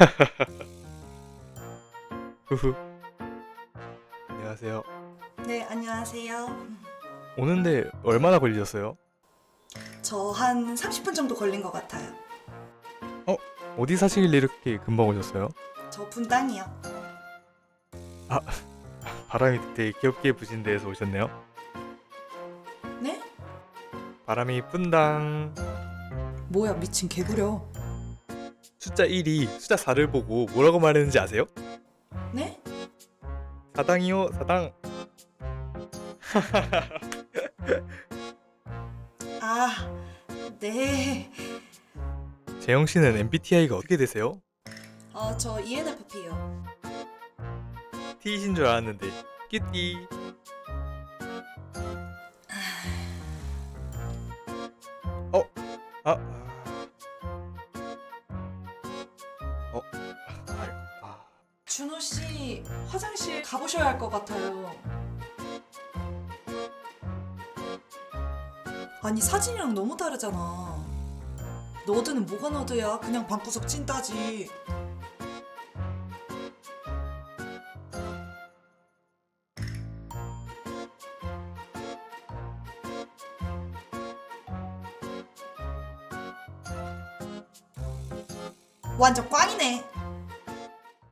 후후. 안녕하세요. 네, 안녕하세요. 오는데 얼마나 걸리셨어요? 저 한 30분 정도 걸린 것 같아요. 어디 사시길래 이렇게 금방 오셨어요? 저 분당이요. 바람이 되게 귀엽게 부신 데에서 오셨네요. 네? 바람이 분당 뭐야, 미친 개구려. 숫자 1이 숫자 4를 보고 뭐라고 말했는지 아세요? 네? 사당이요 사당 아, 네. 재영 씨는 MBTI가 어떻게 되세요? 어, 저 ENFP요. T이신 줄 알았는데 끼띠 어? 아, 아. 준호 씨, 화장실 가보셔야 할 것 같아요. 아니, 사진이랑 너무 다르잖아. 너드는 뭐가 너드야? 그냥 방구석 찐따지. 완전 꽝이네.